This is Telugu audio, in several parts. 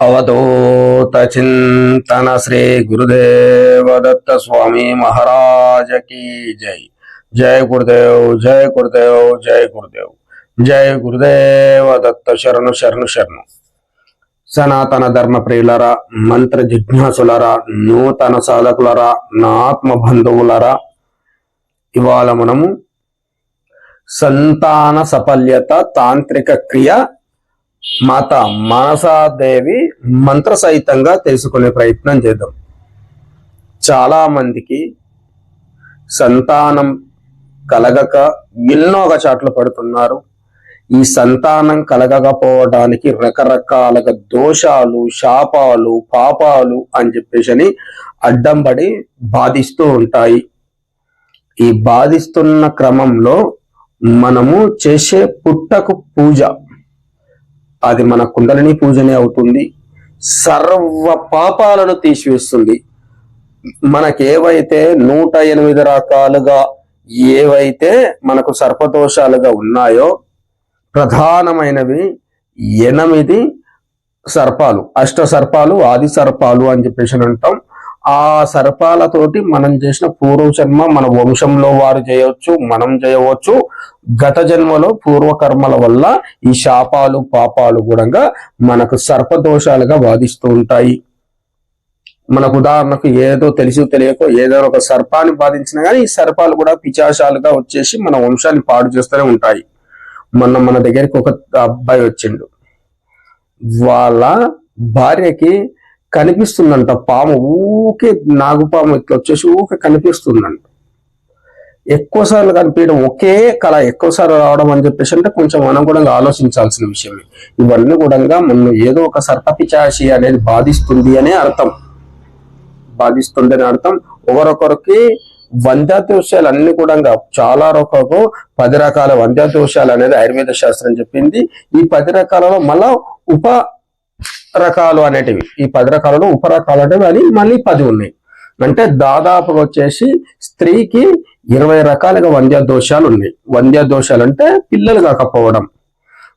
అవధూత చింతన శ్రీ గురుదేవ దత్త స్వామి మహారాజ కీ జై జయ గురుదేవ్ జయ గురుదేవ్ జయ గురుదేవ్ జయ గురుదేవ దత్త శరణు శరణు శరణు సనాతన ధర్మ ప్రియులరా మంత్ర జిజ్ఞాసులరా నూతన సాధకులరా నా ఆత్మ బంధువులరా ఇవాళ మనము సంతాన సఫల్యత తాంత్రిక క్రియ మాత మనసాదేవి మంత్ర సహితంగా తెలుసుకునే ప్రయత్నం చేద్దాం. చాలా మందికి సంతానం కలగక ఎన్నో చాట్లు పడుతున్నారు. ఈ సంతానం కలగకపోవడానికి రకరకాలుగా దోషాలు శాపాలు పాపాలు అని చెప్పేసి అని అడ్డం పడి బాధిస్తూ ఉంటాయి. ఈ బాధిస్తున్న క్రమంలో మనము చేసే పుట్టకు పూజ అది మన కుండలిని పూజనే అవుతుంది. సర్వ పాపాలను తీసివేస్తుంది. మనకేవైతే నూట ఎనిమిది రకాలుగా ఏవైతే మనకు సర్పదోషాలుగా ఉన్నాయో ప్రధానమైనవి ఎనిమిది సర్పాలు అష్ట సర్పాలు ఆది సర్పాలు అని చెప్పేసి అంటాం. ఆ సర్పాలతోటి మనం చేసిన పూర్వ జన్మ మన వంశంలో వారు చేయవచ్చు మనం చేయవచ్చు. గత జన్మలో పూర్వకర్మల వల్ల ఈ శాపాలు పాపాలు కూడా మనకు సర్పదోషాలుగా బాధిస్తూ ఉంటాయి. మనకు ఉదాహరణకు ఏదో తెలిసి తెలియకో ఏదో ఒక సర్పాన్ని బాధించినా కానీ ఈ సర్పాలు కూడా పిచాశాలుగా వచ్చేసి మన వంశాన్ని పాడు చేస్తూనే ఉంటాయి. మొన్న మన దగ్గరికి ఒక అబ్బాయి వచ్చిండు. వాళ్ళ భార్యకి కనిపిస్తుందంట. పాము ఊకే నాగుపాము ఇట్లా వచ్చేసి ఊకే కనిపిస్తుందంట. ఎక్కువ సార్లు కనిపించడం ఒకే కళ ఎక్కువ సార్లు రావడం అని చెప్పేసి అంటే కొంచెం మనం కూడా ఆలోచించాల్సిన విషయమే. ఇవన్నీ కూడా మనం ఏదో ఒక సర్పపిచాషి అనేది బాధిస్తుంది అనే అర్థం. బాధిస్తుంది అర్థం. ఒకరొకరికి వంద్యాదోషాలు అన్ని కూడా చాలా రకాలు పది రకాల వంద్యాదోషాలు అనేది ఆయుర్వేద శాస్త్రం చెప్పింది. ఈ పది రకాలలో మళ్ళా ఉప రకాలు అనేటివి. ఈ పది రకాలలో ఉప రకాలు అనేవి అని మళ్ళీ పది ఉన్నాయి. అంటే దాదాపుగా వచ్చేసి స్త్రీకి ఇరవై రకాలుగా వంద్య దోషాలు ఉన్నాయి. వంద్య దోషాలు అంటే పిల్లలు కాకపోవడం.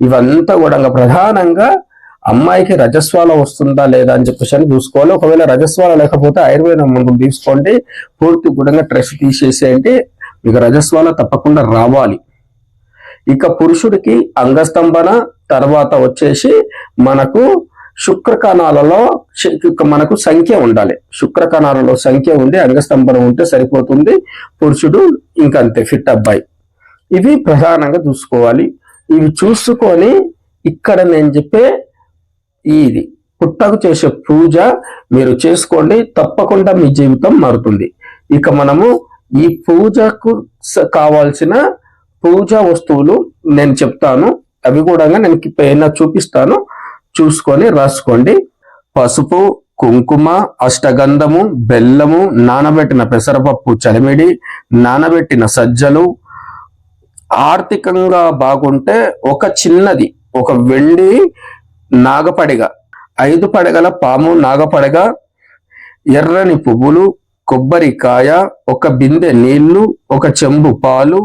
ఇవంతా కూడా ప్రధానంగా అమ్మాయికి రజస్వాల వస్తుందా లేదా అని చెప్పేసి అని చూసుకోవాలి. ఒకవేళ రజస్వాల లేకపోతే ఆయుర్వేదం ముందు తీసుకోండి. పూర్తి గుడంగా ట్రెస్ తీసేసేయండి. మీకు రజస్వాల తప్పకుండా రావాలి. ఇక పురుషుడికి అంగస్తంభన తర్వాత వచ్చేసి మనకు శుక్రకణాలలో మనకు సంఖ్య ఉండాలి. శుక్రకణాలలో సంఖ్య ఉండి అంగస్తంభనం ఉంటే సరిపోతుంది. పురుషుడు ఇంకంతే ఫిట్ అబ్బాయి. ఇవి ప్రధానంగా చూసుకోవాలి. ఇవి చూసుకొని ఇక్కడ నేను చెప్పే ఇది. పుట్టకు చేసే పూజ మీరు చేసుకోండి. తప్పకుండా మీ జీవితం మారుతుంది. ఇక మనము ఈ పూజకు కావాల్సిన పూజా వస్తువులు నేను చెప్తాను. అవి కూడా నేను పైన చూపిస్తాను. చూసుకొని రాసుకోండి. పసుపు కుంకుమ అష్టగంధము బెల్లము నానబెట్టిన పెసరపప్పు చలిమిడి నానబెట్టిన సజ్జలు. ఆర్థికంగా బాగుంటే ఒక చిన్నది ఒక వెండి నాగపడిగ ఐదు పడగల పాము నాగపడగ ఎర్రని పువ్వులు కొబ్బరికాయ ఒక బిందె నీళ్ళు ఒక చెంబు పాలు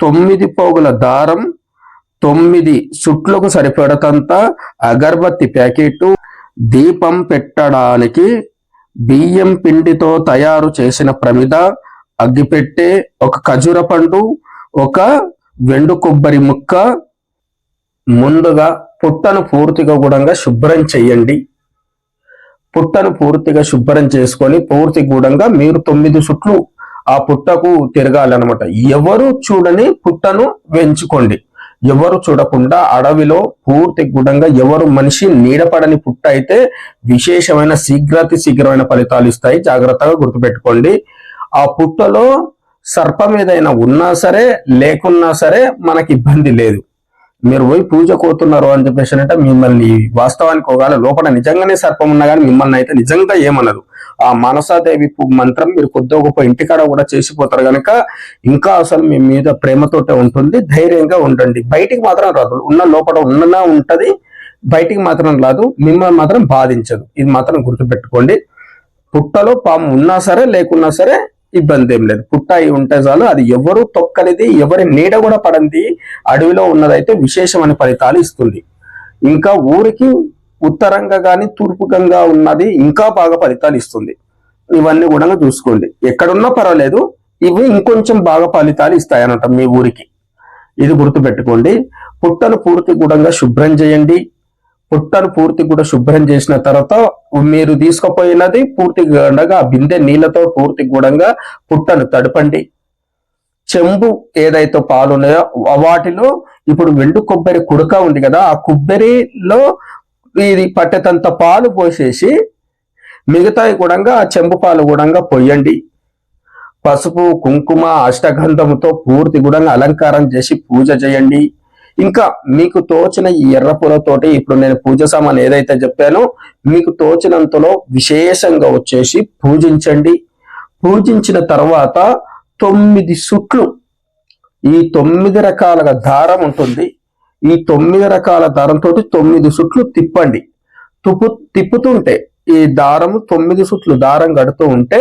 తొమ్మిది పోగుల దారం తొమ్మిది సుట్లకు సరిపడతంత అగర్బత్తి ప్యాకెట్ దీపం పెట్టడానికి బియ్యం పిండితో తయారు చేసిన ప్రమిద అగ్గిపెట్టె ఒక ఖజూర పండు ఒక వెండు కొబ్బరి ముక్క. ముందుగా పుట్టను పూర్తిగా గూడంగా శుభ్రం చెయ్యండి. పుట్టను పూర్తిగా శుభ్రం చేసుకొని పూర్తి గూడంగా మీరు తొమ్మిది చుట్లు ఆ పుట్టకు తిరగాలన్నమాట. ఎవరు చూడని పుట్టను వెంచుకోండి ఎవరు చూడకుండా అడవిలో పూర్తి గుడంగా ఎవరు మనిషి నీడపడని పుట్ట అయితే విశేషమైన శీఘ్రతి శీఘ్రమైన ఫలితాలు ఇస్తాయి. జాగ్రత్తగా గుర్తుపెట్టుకోండి. ఆ పుట్టలో సర్పం ఏదైనా ఉన్నా సరే లేకున్నా సరే మనకి ఇబ్బంది లేదు. మీరు పోయి పూజ కోతున్నారు అని చెప్పేసి అంటే మిమ్మల్ని వాస్తవానికి ఒకవేళ లోపల నిజంగానే సర్పం ఉన్నా కానీ మిమ్మల్ని అయితే నిజంగా ఏమనదు. ఆ మనసాదేవి మంత్రం మీరు కొద్దిగా గొప్ప ఇంటికాడ కూడా చేసిపోతారు కనుక ఇంకా అసలు మీ మీద ప్రేమతోటే ఉంటుంది ధైర్యంగా ఉండండి. బయటికి మాత్రం రాదు. ఉన్న లోపల ఉన్ననా ఉంటది బయటికి మాత్రం రాదు మిమ్మల్ని మాత్రం బాధించదు. ఇది మాత్రం గుర్తుపెట్టుకోండి. పుట్టలో పాము ఉన్నా సరే లేకున్నా సరే ఇబ్బంది ఏం లేదు. పుట్ట అయి ఉంటే చాలు అది ఎవరు తొక్కనిది ఎవరి నీడ కూడా పడంది అడవిలో ఉన్నదైతే విశేషమైన ఫలితాలు ఇస్తుంది. ఇంకా ఊరికి ఉత్తరంగా కానీ తూర్పుకంగా ఉన్నది ఇంకా బాగా ఫలితాలు ఇస్తుంది. ఇవన్నీ కూడా చూసుకోండి. ఎక్కడున్నా పర్వాలేదు ఇవి ఇంకొంచెం బాగా ఫలితాలు ఇస్తాయన్నట మీ ఊరికి. ఇది గుర్తుపెట్టుకోండి. పుట్టను పూర్తి గుడంగా శుభ్రం చేయండి. పుట్టను పూర్తి కూడా శుభ్రం చేసిన తర్వాత మీరు తీసుకుపోయినది పూర్తి గుండగా బిందె నీళ్ళతో పూర్తి గుడంగా పుట్టను తడపండి. చెంబు ఏదైతే పాలు ఉన్నాయో వాటిలో ఇప్పుడు వెండు కొబ్బరి కుడక ఉంది కదా ఆ కొబ్బరిలో ఇది పట్టెతంత పాలు పోసేసి మిగతాయి కూడా ఆ చెంబు పాలు కూడా పొయ్యండి పసుపు కుంకుమ అష్టగంధముతో పూర్తి గుడంగా అలంకారం చేసి పూజ చేయండి. ఇంకా మీకు తోచిన ఈ ఎర్ర పూలతోటి ఇప్పుడు నేను పూజ సామాన్ ఏదైతే చెప్పానో మీకు తోచినంతలో విశేషంగా వచ్చేసి పూజించండి. పూజించిన తర్వాత తొమ్మిది సుట్లు. ఈ తొమ్మిది రకాల దారం ఉంటుంది. ఈ తొమ్మిది రకాల దారంతో తొమ్మిది సుట్లు తిప్పండి. తుప్పు తిప్పుతుంటే ఈ దారము తొమ్మిది సుట్లు దారం కడుతూ ఉంటే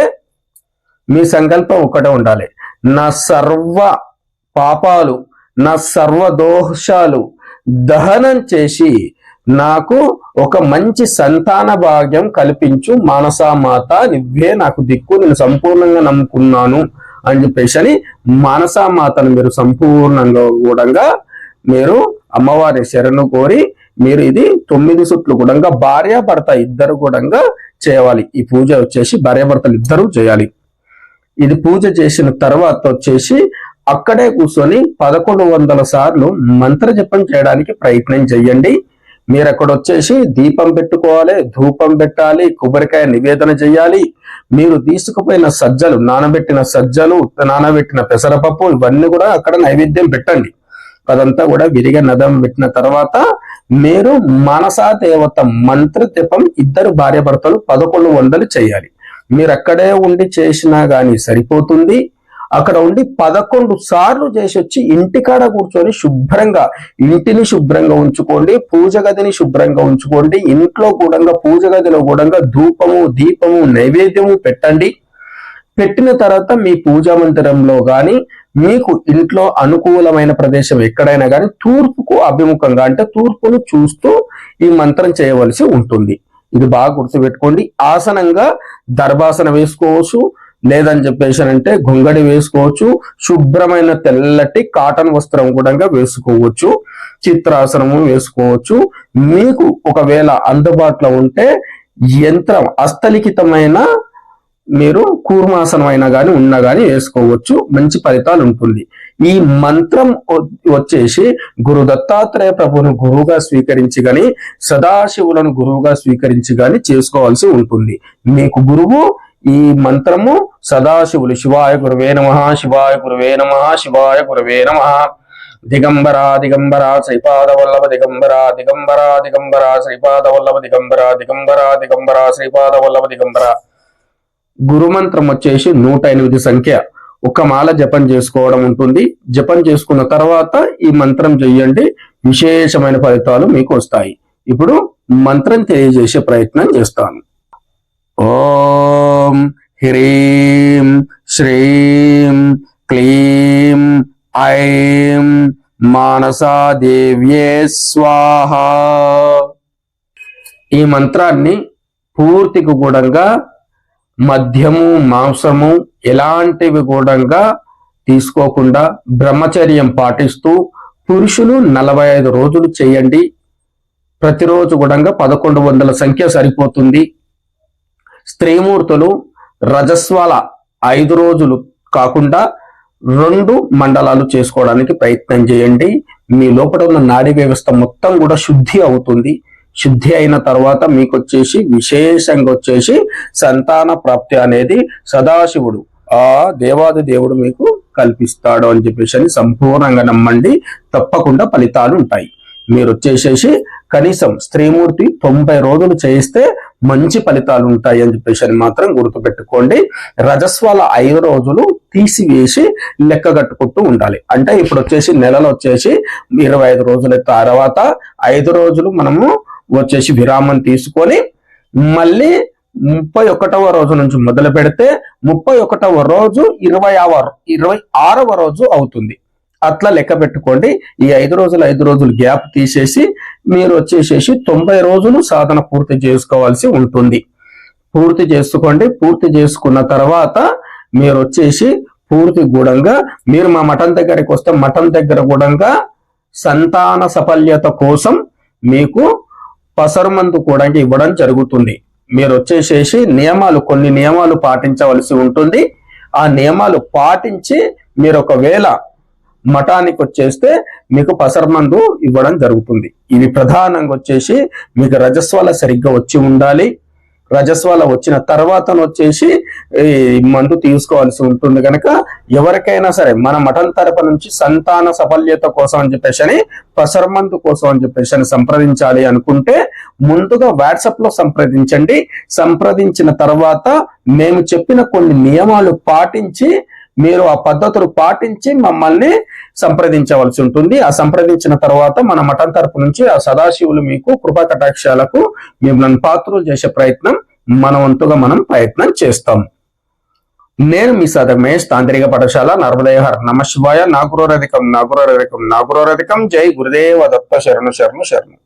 మీ సంకల్పం ఒకటే ఉండాలి. నా సర్వ పాపాలు నా సర్వ దోషాలు దహనం చేసి నాకు ఒక మంచి సంతాన భాగ్యం కల్పించు మానసామాత నువ్వే నాకు దిక్కు నేను సంపూర్ణంగా నమ్ముకున్నాను అని చెప్పేసి అని మానసామాతను మీరు సంపూర్ణంగా కూడా మీరు అమ్మవారి శరణు కోరి మీరు ఇది తొమ్మిది సుట్లు కూడా భార్య భర్త ఇద్దరు కూడా చేయాలి. ఈ పూజ వచ్చేసి భార్య భర్తలు ఇద్దరు చేయాలి. ఇది పూజ చేసిన తర్వాత వచ్చేసి అక్కడే కూర్చొని పదకొండు వందల సార్లు మంత్ర జపం చేయడానికి ప్రయత్నం చేయండి. మీరు అక్కడ వచ్చేసి దీపం పెట్టుకోవాలి ధూపం పెట్టాలి కొబ్బరికాయ నివేదన చేయాలి. మీరు తీసుకుపోయిన సజ్జలు నానబెట్టిన సజ్జలు నానబెట్టిన పెసరపప్పు ఇవన్నీ కూడా అక్కడ నైవేద్యం పెట్టండి. అదంతా కూడా విరిగా నదం పెట్టిన తర్వాత మీరు మనసా దేవత మంత్ర జపం ఇద్దరు భార్య భర్తలు పదకొండు వందలు చేయాలి. మీరు అక్కడే ఉండి చేసినా గాని సరిపోతుంది. అక్కడ ఉండి పదకొండు సార్లు చేసి వచ్చి ఇంటికాడ కూర్చొని శుభ్రంగా ఇంటిని శుభ్రంగా ఉంచుకోండి పూజ గదిని శుభ్రంగా ఉంచుకోండి ఇంట్లో కూడా పూజ గదిలో కూడా ధూపము దీపము నైవేద్యము పెట్టండి. పెట్టిన తర్వాత మీ పూజా మందిరంలో కానీ మీకు ఇంట్లో అనుకూలమైన ప్రదేశం ఎక్కడైనా కానీ తూర్పుకు అభిముఖంగా అంటే తూర్పును చూస్తూ ఈ మంత్రం చేయవలసి ఉంటుంది. ఇది బాగా గుర్తుపెట్టుకోండి. ఆసనంగా దర్భాసన వేసుకోవచ్చు. లేదని చెప్పేసి అంటే గొంగడి వేసుకోవచ్చు శుభ్రమైన తెల్లటి కాటన్ వస్త్రం కూడా వేసుకోవచ్చు చిత్రాసనము వేసుకోవచ్చు. మీకు ఒకవేళ అందుబాటులో ఉంటే యంత్రం హస్తలిఖితమైన మీరు కూర్మాసనం అయినా కానీ ఉన్నా కానీ వేసుకోవచ్చు. మంచి ఫలితాలు ఉంటుంది. ఈ మంత్రం వచ్చేసి గురు దత్తాత్రేయ ప్రభును గురువుగా స్వీకరించి గాని సదాశివులను గురువుగా స్వీకరించి గాని చేసుకోవాల్సి ఉంటుంది. మీకు గురువు ఈ మంత్రము సదాశివులు. శివాయ గురువే నమ శివాయ గురువే నమ శివాయ గురువే నమ. దిగంబరా దిగంబరా శ్రీపాద వల్లభ దిగంబరా దిగంబరా దిగంబరా శ్రీపాద వల్లభ దిగంబరా దిగంబరా దిగంబర శ్రీపాద వల్లభ దిగంబర. గురుమంత్రం వచ్చేసి నూట ఎనిమిది సంఖ్య. ఒక మాల జపం చేసుకోవడం ఉంటుంది. జపం చేసుకున్న తర్వాత ఈ మంత్రం చెయ్యండి. విశేషమైన ఫలితాలు మీకు వస్తాయి. ఇప్పుడు మంత్రం తెలియజేసే ప్రయత్నం చేస్తాను. ఓం హ్రీం శ్రీం క్లీం ఐం మానసాదేవ్యే స్వాహ. ఈ మంత్రాన్ని పూర్తికి కూడంగా మద్యము మాంసము ఎలాంటివి కూడంగా తీసుకోకుండా బ్రహ్మచర్యం పాటిస్తూ పురుషులు నలభై ఐదు రోజులు చేయండి. ప్రతిరోజు కూడా పదకొండు వందల సంఖ్య సరిపోతుంది. స్త్రీమూర్తులు రజస్వాల ఐదు రోజులు కాకుండా రెండు మండలాలు చేసుకోవడానికి ప్రయత్నం చేయండి. మీ లోపల ఉన్న నాడీ వ్యవస్థ మొత్తం కూడా శుద్ధి అవుతుంది. శుద్ధి అయిన తర్వాత మీకు వచ్చేసి విశేషంగా వచ్చేసి సంతాన ప్రాప్తి అనేది సదాశివుడు ఆ దేవాది దేవుడు మీకు కల్పిస్తాడు అని చెప్పేసి అని సంపూర్ణంగా నమ్మండి. తప్పకుండా ఫలితాలు ఉంటాయి. మీరు వచ్చేసేసి కనీసం స్త్రీమూర్తి తొంభై రోజులు చేయిస్తే మంచి ఫలితాలు ఉంటాయి అని చెప్పేసి అని మాత్రం గుర్తుపెట్టుకోండి. రజస్వాల ఐదు రోజులు తీసివేసి లెక్క కట్టుకుంటూ ఉండాలి. అంటే ఇప్పుడు వచ్చేసి నెలలు వచ్చేసి ఇరవై ఐదు రోజుల తర్వాత ఐదు రోజులు మనము వచ్చేసి విరామం తీసుకొని మళ్ళీ ముప్పై ఒకటవ రోజు నుంచి మొదలు పెడితే ముప్పై ఒకటవ రోజు ఇరవై ఇరవై ఆరవ రోజు అవుతుంది. అట్లా లెక్క పెట్టుకోండి. ఈ ఐదు రోజులు ఐదు రోజులు గ్యాప్ తీసేసి మీరు వచ్చేసేసి తొంభై రోజులు సాధన పూర్తి చేసుకోవాల్సి ఉంటుంది. పూర్తి చేసుకోండి. పూర్తి చేసుకున్న తర్వాత మీరు వచ్చేసి పూర్తి గుణంగా మీరు మా మఠం దగ్గరికి వస్తే మఠం దగ్గర గుణంగా సంతాన సఫల్యత కోసం మీకు పసరుమందు కూడా ఇవ్వడం జరుగుతుంది. మీరు వచ్చేసేసి నియమాలు కొన్ని నియమాలు పాటించవలసి ఉంటుంది. ఆ నియమాలు పాటించి మీరు ఒకవేళ మఠానికి వచ్చేస్తే మీకు పసరమందు ఇవ్వడం జరుగుతుంది. ఇవి ప్రధానంగా వచ్చేసి మీకు రజస్వల సరిగ్గా వచ్చి ఉండాలి. రజస్వాల వచ్చిన తర్వాత వచ్చేసి ఈ మందు తీసుకోవాల్సి ఉంటుంది కనుక ఎవరికైనా సరే మన మఠం తరపు నుంచి సంతాన సఫల్యత కోసం అని చెప్పేసి అని పసరమందు కోసం అని చెప్పేసి అని సంప్రదించాలి అనుకుంటే ముందుగా వాట్సాప్లో సంప్రదించండి. సంప్రదించిన తర్వాత మేము చెప్పిన కొన్ని నియమాలు పాటించి మీరు ఆ పద్ధతులు పాటించి మమ్మల్ని సంప్రదించవలసి ఉంటుంది. ఆ సంప్రదించిన తర్వాత మన మఠం తరపు నుంచి ఆ సదాశివులు మీకు కృపా కటాక్షాలకు మిమ్మల్ని పాత్రలు చేసే ప్రయత్నం మన వంతుగా మనం ప్రయత్నం చేస్తాం. నేను మీ సదమేష్ తాంత్రిక పాఠశాల నర్మదయహర్ నమ శివాయ నాగురోరధికం నాగురోరధికం నాగురోరధికం. జై గురుదేవ దత్త శరణు శరణు శరణు.